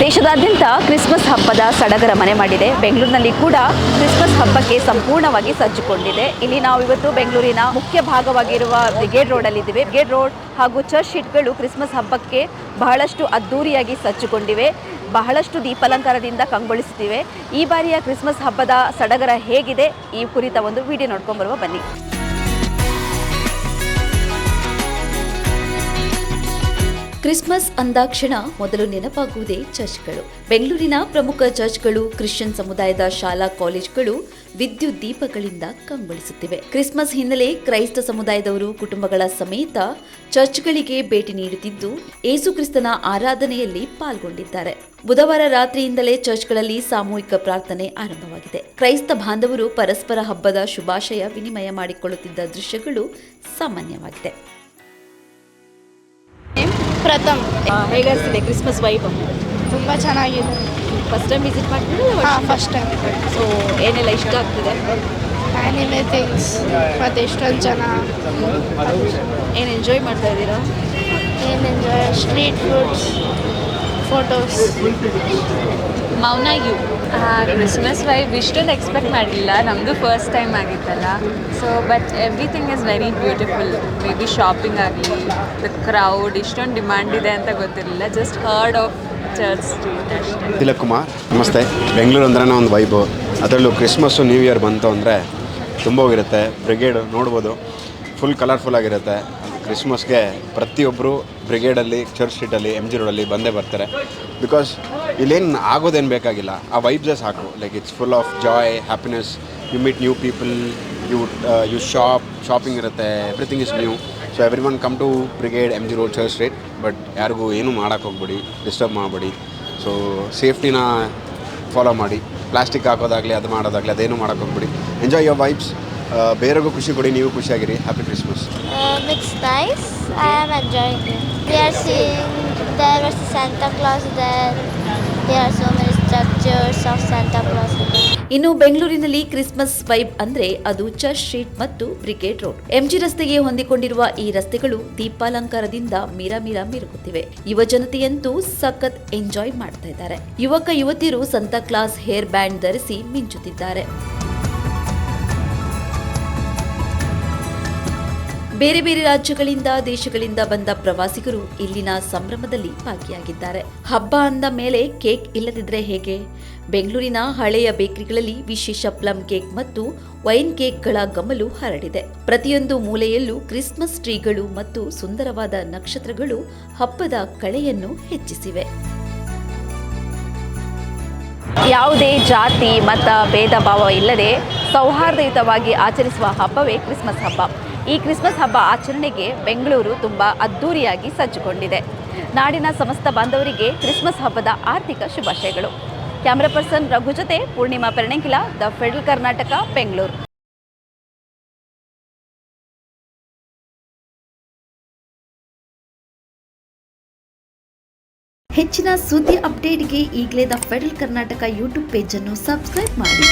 ಬೆಂಗಳೂರಾದ್ಯಂತ Christmas ಹಬ್ಬದ ಸಡಗರ ಮನೆ ಮಾಡಿದೆ. ಬೆಂಗಳೂರಿನಲ್ಲಿ ಕೂಡ ಕ್ರಿಸ್ಮಸ್ ಹಬ್ಬಕ್ಕೆ ಸಂಪೂರ್ಣವಾಗಿ ಸಜ್ಜುಕೊಂಡಿದೆ ಇಲ್ಲಿ ನಾವು ಇವತ್ತು ಬೆಂಗಳೂರಿನ ಮುಖ್ಯ ಭಾಗವಾಗಿರುವ ಬ್ರಿಗೇಡ್ ಅಲ್ಲಿ ಇದ್ದೀವಿ ಬ್ರಿಗೇಡ್ ರೋಡ್ ಹಾಗೂ ಚರ್ಚ್ ಶೀಟ್ಗಳು ಕ್ರಿಸ್ಮಸ್ ಹಬ್ಬಕ್ಕೆ ಬಹಳಷ್ಟು ಅದ್ದೂರಿಯಾಗಿ ಸಜ್ಜುಕೊಂಡಿವೆ ಬಹಳಷ್ಟು ದೀಪಾಲಂಕಾರದಿಂದ ಕಂಗೊಳಿಸುತ್ತಿವೆ. ಈ ಬಾರಿಯ ಕ್ರಿಸ್ಮಸ್ ಹಬ್ಬದ ಸಡಗರ ಹೇಗಿದೆ? ಈ ಕುರಿತ ಒಂದು ವಿಡಿಯೋ ನೋಡ್ಕೊಂಬರುವ ಬನ್ನಿ. ಕ್ರಿಸ್ಮಸ್ ಅಂದಾಕ್ಷಣ ಮೊದಲು ನೆನಪಾಗುವುದೇ ಚರ್ಚ್ಗಳು. ಬೆಂಗಳೂರಿನ ಪ್ರಮುಖ ಚರ್ಚ್ಗಳು, ಕ್ರಿಶ್ಚಿಯನ್ ಸಮುದಾಯದ ಶಾಲಾ ಕಾಲೇಜುಗಳು ವಿದ್ಯುತ್ ದೀಪಗಳಿಂದ ಕಂಗೊಳಿಸುತ್ತಿವೆ. ಕ್ರಿಸ್ಮಸ್ ಹಿನ್ನೆಲೆ ಕ್ರೈಸ್ತ ಸಮುದಾಯದವರು ಕುಟುಂಬಗಳ ಸಮೇತ ಚರ್ಚ್ಗಳಿಗೆ ಭೇಟಿ ನೀಡುತ್ತಿದ್ದು ಏಸುಕ್ರಿಸ್ತನ ಆರಾಧನೆಯಲ್ಲಿ ಪಾಲ್ಗೊಂಡಿದ್ದಾರೆ. ಬುಧವಾರ ರಾತ್ರಿಯಿಂದಲೇ ಚರ್ಚ್ಗಳಲ್ಲಿ ಸಾಮೂಹಿಕ ಪ್ರಾರ್ಥನೆ ಆರಂಭವಾಗಿದೆ. ಕ್ರೈಸ್ತ ಬಾಂಧವರು ಪರಸ್ಪರ ಹಬ್ಬದ ಶುಭಾಶಯ ವಿನಿಮಯ ಮಾಡಿಕೊಳ್ಳುತ್ತಿದ್ದ ದೃಶ್ಯಗಳು ಸಾಮಾನ್ಯವಾಗಿದೆ. ಪ್ರಥಮ್. ಹೇಗನ್ಸಿದೆ ಕ್ರಿಸ್ಮಸ್ ವೈಬ್ ತುಂಬ ಚೆನ್ನಾಗಿದೆ. ಫಸ್ಟ್ ಟೈಮ್ ವಿಸಿಟ್ ಮಾಡ್ತಿದ್ರೆ ಫಸ್ಟ್ ಟೈಮ್ ಸೊ ಏನೆಲ್ಲ ಇಷ್ಟ ಆಗ್ತಿದೆ? ಆ್ಯನಿಮೆ ಥಿಂಗ್ಸ್ ಮತ್ತು ಎಷ್ಟೊಂದು ಜನ. ಏನು ಎಂಜಾಯ್ ಮಾಡ್ತಾ ಇದ್ದೀರಾ? ಏನು ಎಂಜಾಯ್ ಸ್ಟ್ರೀಟ್ ಫುಡ್ಸ್ ಫೋಟೋಸ್ ಮೌನ ಯು ಕ್ರಿಸ್ಮಸ್ ವೈಬ್ ಇಷ್ಟೊಂದು ಎಕ್ಸ್ಪೆಕ್ಟ್ ಮಾಡಲಿಲ್ಲ ನಮ್ಮದು ಫಸ್ಟ್ ಟೈಮ್ ಆಗಿತ್ತಲ್ಲ. So but everything is very beautiful maybe shopping ಆಗಲಿ ದ ಕ್ರೌಡ್ ಇಷ್ಟೊಂದು ಡಿಮ್ಯಾಂಡ್ ಇದೆ ಅಂತ ಗೊತ್ತಿರಲಿಲ್ಲ. Just heard of church street ಅಷ್ಟೇ. ತಿಲಕ್ ಕುಮಾರ್ ನಮಸ್ತೆ. ಬೆಂಗಳೂರು ಅಂದ್ರೆ ಒಂದು ವೈಬು ಅದರಲ್ಲೂ ಕ್ರಿಸ್ಮಸ್ಸು ನ್ಯೂ ಇಯರ್ ಬಂತು ಅಂದರೆ ತುಂಬ ಹೋಗಿರುತ್ತೆ. ಬ್ರಿಗೇಡು ನೋಡ್ಬೋದು. ಫುಲ್ ಕಲರ್ಫುಲ್ ಆಗಿರುತ್ತೆ. ಕ್ರಿಸ್ಮಸ್ಗೆ ಪ್ರತಿಯೊಬ್ಬರು ಬ್ರಿಗೇಡಲ್ಲಿ ಚರ್ಚ್ ಸ್ಟ್ರೀಟಲ್ಲಿ ಎಂ ಜಿ ರೋಡಲ್ಲಿ ಬಂದೇ ಬರ್ತಾರೆ. ಬಿಕಾಸ್ ಇಲ್ಲೇನು ಆಗೋದೇನು ಬೇಕಾಗಿಲ್ಲ. ಆ ವೈಬ್ಸೇ ಸಾಕು. Like it's full of joy happiness you meet new people you you shop shopping ಇರುತ್ತೆ. Everything is new so everyone come to Brigade M G Road Church Street but ಯಾರಿಗೂ ಏನೂ ಮಾಡೋಕ್ಕೆ ಹೋಗ್ಬೇಡಿ. ಡಿಸ್ಟರ್ಬ್ ಮಾಡಬೇಡಿ. ಸೊ ಸೇಫ್ಟಿನ ಫಾಲೋ ಮಾಡಿ. Plastic ಹಾಕೋದಾಗಲಿ, ಅದು ಮಾಡೋದಾಗಲಿ, ಅದೇನು ಮಾಡೋಕ್ಕೆ ಹೋಗ್ಬೇಡಿ. ಎಂಜಾಯ್ ಯೋರ್ ವೈಬ್ಸ್ ಬೇರೆಗೂ ಖುಷಿ ಕೊಡಿ ನೀವು ಖುಷಿಯಾಗಿರಿ happy Christmas it's nice. I am enjoying it. We are seeing there was Santa Claus there. There are so many structures of Santa Claus. ಇನ್ನು ಬೆಂಗಳೂರಿನಲ್ಲಿ ಕ್ರಿಸ್ಮಸ್ ವೈಬ್ ಅಂದ್ರೆ ಅದು ಚರ್ಚ್ ಸ್ಟ್ರೀಟ್ ಮತ್ತು brigade road MG ರಸ್ತೆಗೆ ಹೊಂದಿಕೊಂಡಿರುವ ಈ ರಸ್ತೆಗಳು ದೀಪಾಲಂಕಾರದಿಂದ ಮೀರ ಮೀರ ಮಿರುಗುತ್ತಿವೆ ಯುವ ಜನತೆಯಂತೂ ಸಖತ್ ಎಂಜಾಯ್ ಮಾಡ್ತಾ ಇದ್ದಾರೆ ಯುವಕ ಯುವತಿಯರು ಸಂತಾ ಕ್ಲಾಸ್ ಹೇರ್ ಬ್ಯಾಂಡ್ ಧರಿಸಿ ಮಿಂಚುತ್ತಿದ್ದಾರೆ ಬೇರೆ ಬೇರೆ ರಾಜ್ಯಗಳಿಂದ, ದೇಶಗಳಿಂದ ಬಂದ ಪ್ರವಾಸಿಗರು ಇಲ್ಲಿನ ಸಂಭ್ರಮದಲ್ಲಿ ಭಾಗಿಯಾಗಿದ್ದಾರೆ. ಹಬ್ಬ ಅಂದ ಮೇಲೆ ಕೇಕ್ ಇಲ್ಲದಿದ್ರೆ ಹೇಗೆ? ಬೆಂಗಳೂರಿನ ಹಳೆಯ ಬೇಕರಿಗಳಲ್ಲಿ ವಿಶೇಷ ಪ್ಲಮ್ ಕೇಕ್ ಮತ್ತು ವೈನ್ ಕೇಕ್ಗಳ ಗಮಲು ಹರಡಿದೆ. ಪ್ರತಿಯೊಂದು ಮೂಲೆಯಲ್ಲೂ ಕ್ರಿಸ್ಮಸ್ ಟ್ರೀಗಳು ಮತ್ತು ಸುಂದರವಾದ ನಕ್ಷತ್ರಗಳು ಹಬ್ಬದ ಕಳೆಯನ್ನು ಹೆಚ್ಚಿಸಿವೆ. ಯಾವುದೇ ಜಾತಿ, ಮತ, ಭೇದ, ಭಾವ ಇಲ್ಲದೆ ಸೌಹಾರ್ದಯುತವಾಗಿ ಆಚರಿಸುವ ಹಬ್ಬವೇ ಕ್ರಿಸ್ಮಸ್ ಹಬ್ಬ. ಈ ಕ್ರಿಸ್ಮಸ್ ಹಬ್ಬ ಆಚರಣೆಗೆ ಬೆಂಗಳೂರು ತುಂಬ ಅದ್ಧೂರಿಯಾಗಿ ಸಜ್ಜುಗೊಂಡಿದೆ. ನಾಡಿನ ಸಮಸ್ತ ಬಾಂಧವರಿಗೆ ಕ್ರಿಸ್ಮಸ್ ಹಬ್ಬದ ಆರ್ಥಿಕ ಶುಭಾಶಯಗಳು. ಕ್ಯಾಮ್ರಾ ಪರ್ಸನ್ ರಘು ಜೊತೆ ಪೂರ್ಣಿಮಾ ಪೆರಣೆಂಕಿಲ, ದ ಫೆಡರಲ್ ಕರ್ನಾಟಕ, ಬೆಂಗಳೂರು. ಹೆಚ್ಚಿನ ಸುದ್ದಿ ಅಪ್ಡೇಟ್ಗೆ ಈಗಲೇ ದ ಫೆಡರಲ್ ಕರ್ನಾಟಕ ಯೂಟ್ಯೂಬ್ ಪೇಜನ್ನು ಸಬ್ಸ್ಕ್ರೈಬ್ ಮಾಡಿ.